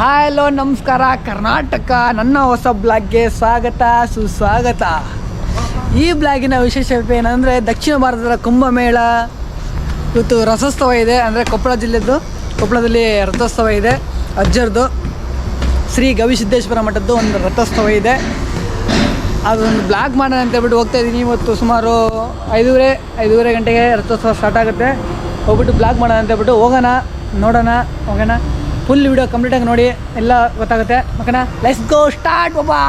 Hi hello ನಮಸ್ಕಾರ, ಕರ್ನಾಟಕ, ನನ್ನ ಹೊಸ ಬ್ಲಾಗ್ಗೆ ಸ್ವಾಗತ, ಸುಸ್ವಾಗತ. ಈ ಬ್ಲಾಗಿನ ವಿಶೇಷತೆ ಏನಂದರೆ, ದಕ್ಷಿಣ ಭಾರತದ ಕುಂಭಮೇಳ. ಇವತ್ತು ರಥೋತ್ಸವ ಇದೆ, ಅಂದರೆ ಕೊಪ್ಪಳ ಜಿಲ್ಲೆದು ಕೊಪ್ಪಳದಲ್ಲಿ ರಥೋತ್ಸವ ಇದೆ, ಅಜ್ಜರ್ದು, ಶ್ರೀ ಗವಿಸಿದ್ದೇಶ್ವರ ಮಠದ್ದು ಒಂದು ರಥೋತ್ಸವ ಇದೆ. ಅದೊಂದು ಬ್ಲಾಗ್ ಮಾಡೋಣ ಅಂತ ಹೇಳ್ಬಿಟ್ಟು ಹೋಗ್ತಾ ಇದ್ದೀನಿ. ಇವತ್ತು ಸುಮಾರು ಐದೂವರೆ ಐದೂವರೆ ಗಂಟೆಗೆ ರಥೋತ್ಸವ ಸ್ಟಾರ್ಟ್ ಆಗುತ್ತೆ. ಹೋಗ್ಬಿಟ್ಟು ಬ್ಲಾಗ್ ಮಾಡೋಣ ಅಂತ ಹೇಳ್ಬಿಟ್ಟು ಹೋಗೋಣ, ನೋಡೋಣ, ಹೋಗೋಣ. ಫುಲ್ ವಿಡಿಯೋ ಕಂಪ್ಲೀಟಾಗಿ ನೋಡಿ ಎಲ್ಲ ಗೊತ್ತಾಗುತ್ತೆ. ಮಕನ ಲೆಟ್ಸ್ ಗೋ ಸ್ಟಾರ್ಟ್ ಬಾಬಾ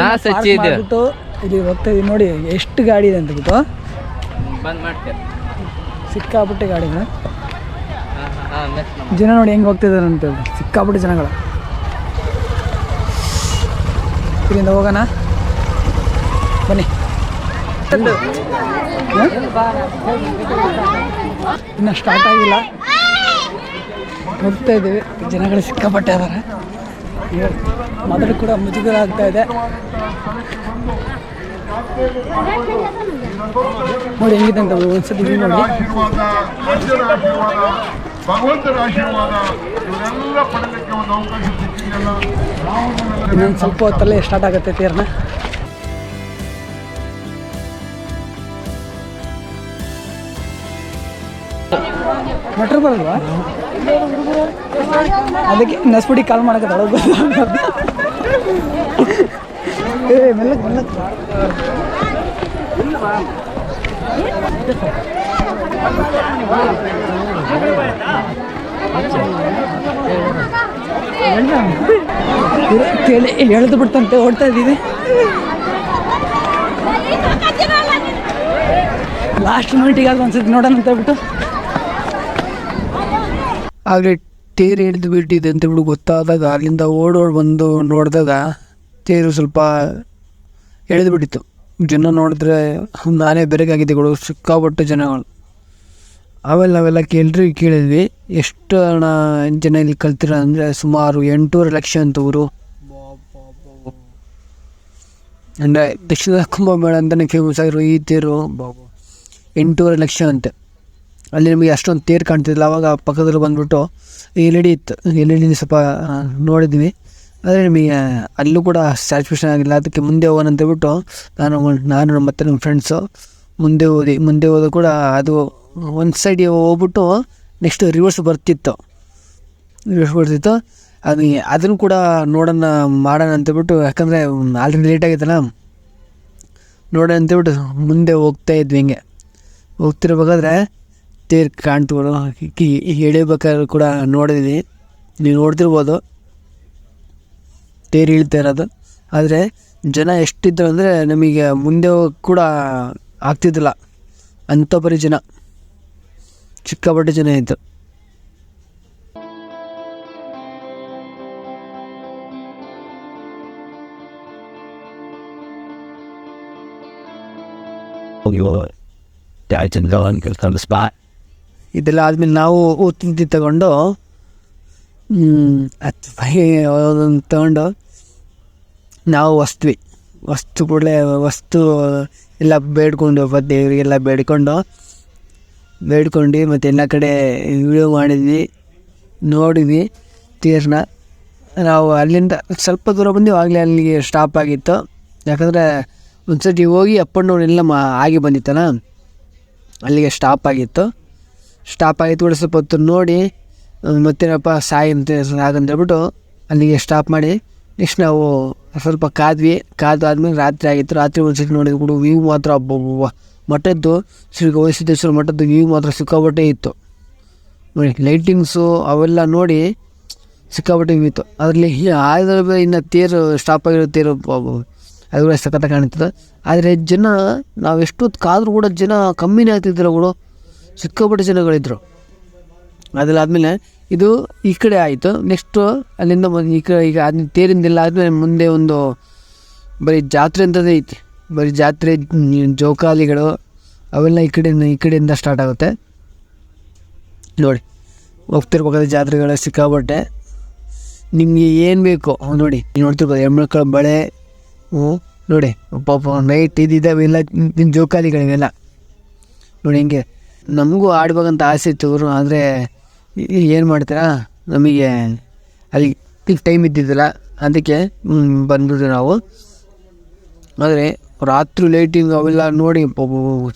ನಾ ಸಚ್ಚಿ ಇದೆ. ಮಾಡ್ಬಿಟ್ಟು ಇಲ್ಲಿ ಹೋಗ್ತಾ ಇದೀವಿ ನೋಡಿ ಎಷ್ಟು ಗಾಡಿ ಇದೆ ಅಂತ ಬಿಟ್ಟು ಬಂದ್ ಸಿಕ್ಕಾಪಟ್ಟೆ ಗಾಡಿಗಳು ಜನ ನೋಡಿ ಹೆಂಗೆ ಹೋಗ್ತಿದ್ದಾರೆ ಅಂತ ಹೇಳಿ. ಸಿಕ್ಕಾಪಟ್ಟೆ ಜನಗಳು. ಇಲ್ಲಿಂದ ಹೋಗೋಣ. ಬನ್ನಿ. ಇನ್ನ ಇನ್ನು ಸ್ಟಾರ್ಟ್ ಆಗಿಲ್ಲ. ಹೋಗ್ತಾ ಇದ್ದೀವಿ. ಜನಗಳು ಸಿಕ್ಕಾಪಟ್ಟೆ ಅದಾರೆ ಮೊದಲು ಕೂಡ ಮುಜುಗರ ಆಗ್ತಾ ಇದೆ. ನೋಡಿ ಹೆಂಗಿದೆ ಒಂದ್ಸತಿ ನೋಡಿ ಭಗವಂತನ ಆಶೀರ್ವಾದ ಒಂದು ಅವಕಾಶ ಸಿಕ್ಕಿದೆಯಲ್ಲ ನಾವು ಇನ್ನೊಂದು ಸ್ವಲ್ಪ ಹೊತ್ತಲ್ಲೇ ಸ್ಟಾರ್ಟ್ ಆಗುತ್ತೆ ತೇರ್ನ ಮಟ್ರ್ ಬರಲ್ವಾ? ಅದಕ್ಕೆ ನಸ್ಬಿಡಿ ಕಾಲ್ ಮಾಡಕ್ಕೆ ಏ ಕೇಳಿ ಎಳೆದು ಬಿಡ್ತಂತೆ, ಓಡ್ತಾ ಇದ್ದೀವಿ. ಲಾಸ್ಟ್ ಮಿನಿಟಿಗೆ ಅದು ಒಂದ್ಸತಿ ನೋಡೋಣ ಅಂತ ಹೇಳ್ಬಿಟ್ಟು. ಆಗಲೇ ತೇರು ಹಿಡಿದು ಬಿಟ್ಟಿದೆ ಅಂತ ಹೇಳ್ಬಿಟ್ಟು ಗೊತ್ತಾದಾಗ ಅಲ್ಲಿಂದ ಓಡೋಡು ಬಂದು ನೋಡಿದಾಗ ತೇರು ಸ್ವಲ್ಪ ಎಳೆದು ಬಿಟ್ಟಿತ್ತು. ಜನ ನೋಡಿದ್ರೆ ನಾನೇ ಬೆರಗಾಗಿದೆ ಕೊಡು ಸಿಕ್ಕಾಪಟ್ಟೆ ಜನಗಳು. ಅವೆಲ್ಲ ಅವೆಲ್ಲ ಕೇಳ್ರಿ ಕೇಳಿದ್ವಿ. ಎಷ್ಟು ಹಣ ಜನ ಇಲ್ಲಿ ಕಲ್ತಿರ ಅಂದರೆ ಸುಮಾರು ಎಂಟೂವರೆ ಲಕ್ಷ ಅಂತ ಊರು. ಅಂದರೆ ದಕ್ಷಿಣ ಕುಂಭಮೇಳ ಅಂತಲೇ ಫೇಮಸ್ ಆಗಿರೋ ಈ ತೇರು ಎಂಟೂವರೆ ಲಕ್ಷ ಅಂತೆ. ಅಲ್ಲಿ ನಿಮಗೆ ಅಷ್ಟೊಂದು ತೇರು ಕಾಣ್ತಿಲ್ಲ ಅವಾಗ ಪಕ್ಕದಲ್ಲಿ ಬಂದುಬಿಟ್ಟು ಎಲ್ ಇ ಡಿ ಇತ್ತು. ಎಲ್ ಇ ಡಿ ಸ್ವಲ್ಪ ನೋಡಿದ್ವಿ. ಆದರೆ ನಿಮಗೆ ಅಲ್ಲೂ ಕೂಡ ಸ್ಯಾಟಿಸ್ಫ್ಯಾಕ್ಷನ್ ಆಗಿಲ್ಲ. ಅದಕ್ಕೆ ಮುಂದೆ ಹೋಗೋಣ ಅಂತ ಹೇಳ್ಬಿಟ್ಟು ನಾನು ನಾನು ಮತ್ತು ನಮ್ಮ ಫ್ರೆಂಡ್ಸು ಮುಂದೆ ಓದಿ ಮುಂದೆ ಹೋದ ಕೂಡ ಅದು ಒಂದು ಸೈಡ್ ಹೋಗ್ಬಿಟ್ಟು ನೆಕ್ಸ್ಟ್ ರಿವರ್ಸ್ ಬರ್ತಿತ್ತು. ರಿವರ್ಸ್ ಬರ್ತಿತ್ತು. ಅದು ಅದನ್ನು ಕೂಡ ನೋಡೋಣ, ಮಾಡೋಣ ಅಂತೇಳ್ಬಿಟ್ಟು ಯಾಕಂದರೆ ಆಲ್ರೆಡಿ ಲೇಟ್ ಆಗೈತಲ್ಲ ನೋಡೋಣ ಅಂತೇಳ್ಬಿಟ್ಟು ಮುಂದೆ ಹೋಗ್ತಾ ಇದ್ವಿ ಹಿಂಗೆ. ಹೋಗ್ತಿರ್ಬೇಕಾದ್ರೆ ತೇರು ಕಾಣ್ತಿಗಳು ಎಳಿಬೇಕಾದ್ರೆ ಕೂಡ ನೋಡಿದ್ದೀನಿ ನೀವು ನೋಡ್ತಿರ್ಬೋದು. ತೇರು ಇಳ್ತಾ ಇರೋದು. ಆದರೆ ಜನ ಎಷ್ಟಿದ್ರು ಅಂದರೆ ನಮಗೆ ಮುಂದೆ ಕೂಡ ಆಗ್ತಿದ್ದಿಲ್ಲ. ಅಂಥ ಜನ. ಚಿಕ್ಕಾಪಟ್ಟೆ ಜನ ಇತ್ತು ಇದೆಲ್ಲ ಆದಮೇಲೆ ನಾವು ತಿಂತಿ ತಗೊಂಡು ಹತ್ತು ಅದನ್ನು ತಗೊಂಡು ನಾವು ಹೊಸ್ತ್ವಿ ವಸ್ತು ಕೂಡಲೇ ವಸ್ತು ಎಲ್ಲ ಬೇಡ್ಕೊಂಡು ದೇವರಿಗೆಲ್ಲ ಬೇಡ್ಕೊಂಡು ಬೇಡ್ಕೊಂಡು ಮತ್ತು ಎಲ್ಲ ಕಡೆ ವಿಡಿಯೋ ಮಾಡಿದ್ವಿ, ನೋಡಿದ್ವಿ ತೀರ್ನ ನಾವು ಅಲ್ಲಿಂದ ಸ್ವಲ್ಪ ದೂರ ಬಂದು ಆಗಲೇ ಅಲ್ಲಿಗೆ ಸ್ಟಾಪ್ ಆಗಿತ್ತು. ಯಾಕಂದರೆ ಒಂದು ಸರ್ತಿ ಹೋಗಿ ಅಪ್ ಎಲ್ಲ ಮಾ, ಆಗಿ ಬಂದಿತ್ತಲ್ಲ, ಅಲ್ಲಿಗೆ ಸ್ಟಾಪ್ ಆಗಿತ್ತು. ಸ್ಟಾಪ್ ಆಗಿತ್ತು ಕೂಡ ಸ್ವಲ್ಪ ಹೊತ್ತು ನೋಡಿ. ಮತ್ತೇನಪ್ಪ, ಸಾಯಿ ಅಂತ ಸಾಗಂತ ಹೇಳ್ಬಿಟ್ಟು ಅಲ್ಲಿಗೆ ಸ್ಟಾಪ್ ಮಾಡಿ. ನೆಕ್ಸ್ಟ್ ನಾವು ಸ್ವಲ್ಪ ಕಾದ್ವಿ. ಕಾದು ಆದಮೇಲೆ ರಾತ್ರಿ ಆಗಿತ್ತು. ರಾತ್ರಿ ಒಂದು ಸತಿ ನೋಡಿದ್ವಿ ಕೂಡ ವ್ಯೂ ಮಾತ್ರ ಒಬ್ಬ ಮಠದ್ದು, ಶ್ರೀ ಗವಿಸಿದ್ದೇಶ್ವರ ಮಠದ್ದು ವ್ಯೂ ಮಾತ್ರ ಸಿಕ್ಕಾಪಟ್ಟೆ ಇತ್ತು. ನೋಡಿ ಲೈಟಿಂಗ್ಸು ಅವೆಲ್ಲ ನೋಡಿ ಸಿಕ್ಕಾಪಟ್ಟೆ ಇತ್ತು. ಅದರಲ್ಲಿ ಆದ್ರೆ ಇನ್ನು ತೇರು ಸ್ಟಾಪ್ ಆಗಿರೋ ತೇರು ಅದು ಕೂಡ ಸಖತ್ತ ಕಾಣ್ತದೆ ಆದರೆ ಜನ, ನಾವು ಎಷ್ಟೊತ್ತು ಕಾದ್ರೂ ಕೂಡ ಜನ ಕಮ್ಮಿನೇ ಆಗ್ತಿದ್ದಿಲ್ಲ ಕೂಡ ಸಿಕ್ಕಾಪಟ್ಟೆ ಜನಗಳಿದ್ರು. ಅದಲ್ಲಾದಮೇಲೆ ಇದು ಈ ಕಡೆ ಆಯಿತು. ನೆಕ್ಸ್ಟು ಅಲ್ಲಿಂದ ಈ ಕಡೆ ಈಗ ಅದನ್ನ ತೇರಿಂದಿಲ್ಲ ಆದಮೇಲೆ ಮುಂದೆ ಒಂದು ಬರೀ ಜಾತ್ರೆ ಅಂತದೇ ಐತಿ. ಬರೀ ಜಾತ್ರೆ ಜೋಕಾಲಿಗಳು ಅವೆಲ್ಲ ಈ ಕಡೆಯಿಂದ ಈ ಕಡೆಯಿಂದ ಸ್ಟಾರ್ಟ್ ಆಗುತ್ತೆ. ನೋಡಿ, ಹೋಗ್ತಿರ್ಬೇಕಾದ್ರೆ ಜಾತ್ರೆಗಳ ಸಿಕ್ಕಾಪಟ್ಟೆ. ನಿಮಗೆ ಏನು ಬೇಕು, ನೋಡಿ, ನೀವು ನೋಡ್ತಿರ್ಬೋದು, ಹೆಣ್ಮಕ್ಳ ಬಳೆ, ಹ್ಞೂ, ನೋಡಿ, ಪಾಪ, ನೈಟ್ ಇದಿದ್ದಾವೆ ಎಲ್ಲ ನಿನ್ನ ಜೋಕಾಲಿಗಳಿವೆಲ್ಲ. ನೋಡಿ, ಹಿಂಗೆ ನಮಗೂ ಆಡ್ಬೇಕಂತ ಆಸೆ ಇತ್ತು ಅವರು ಆದರೆ ಏನು ಮಾಡ್ತೀರಾ? ನಮಗೆ ಅಲ್ಲಿ ಟೈಮ್ ಇದ್ದಿದ್ದಿಲ್ಲ, ಅದಕ್ಕೆ ಬಂದ್ಬಿಟ್ಟು ನಾವು. ಆದರೆ ರಾತ್ರಿ ಲೈಟಿಂಗ್ ಅವೆಲ್ಲ ನೋಡಿ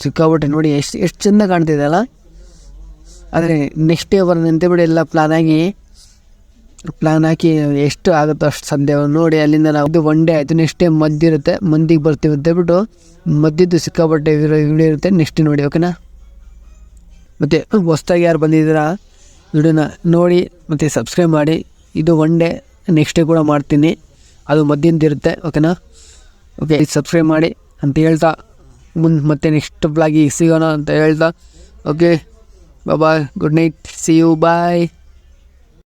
ಸಿಕ್ಕಾಬಿಟ್ಟೆ ನೋಡಿ ಎಷ್ಟು ಎಷ್ಟು ಚೆಂದ ಕಾಣ್ತಿದ್ದಲ್ಲ ಆದರೆ ನೆಕ್ಸ್ಟ್ ಡೇ ಬರೋದಂತೆ ಬಿಡಿ ಎಲ್ಲ ಪ್ಲಾನ್ ಆಗಿ ಪ್ಲಾನ್ ಹಾಕಿ ಎಷ್ಟು ಆಗುತ್ತೋ ಅಷ್ಟು ಸಂದೇ ನೋಡಿ ಅಲ್ಲಿಂದ ನಾವು ಒನ್ ಡೇ ಆಯಿತು ನೆಕ್ಸ್ಟ್ ಡೇ ಮದ್ದಿರುತ್ತೆ, ಮಂದಿಗೆ ಬರ್ತೀವಿ ಅಂತ ಹೇಳ್ಬಿಟ್ಟು ಮದ್ದಿದ್ದು ಸಿಕ್ಕಾಪಟ್ಟೆ ವಿಡಿಯೋ ಇರುತ್ತೆ ನೆಕ್ಸ್ಟ್ ನೋಡಿ ಓಕೆನಾ ಮತ್ತು ಹೊಸ್ದಾಗಿ ಯಾರು ಬಂದಿದ್ದೀರಾ, ವಿಡಿಯೋನ ನೋಡಿ ಮತ್ತು ಸಬ್ಸ್ಕ್ರೈಬ್ ಮಾಡಿ. ಇದು ಒನ್ ಡೇ ನೆಕ್ಸ್ಟ್ ಡೇ ಕೂಡ ಮಾಡ್ತೀನಿ. ಅದು ಮದ್ದಿಂದ ಇರುತ್ತೆ ಓಕೆನಾ ಓಕೆ ಸಬ್ಸ್ಕ್ರೈಬ್ ಮಾಡಿ ಅಂತ ಹೇಳ್ತಾ, ಮುಂದೆ ಮತ್ತೆ ನೆಕ್ಸ್ಟ್ ಬ್ಲಾಗಿಗೆ ಸಿಗೋಣ ಅಂತ ಹೇಳ್ತಾ okay bye good night see you bye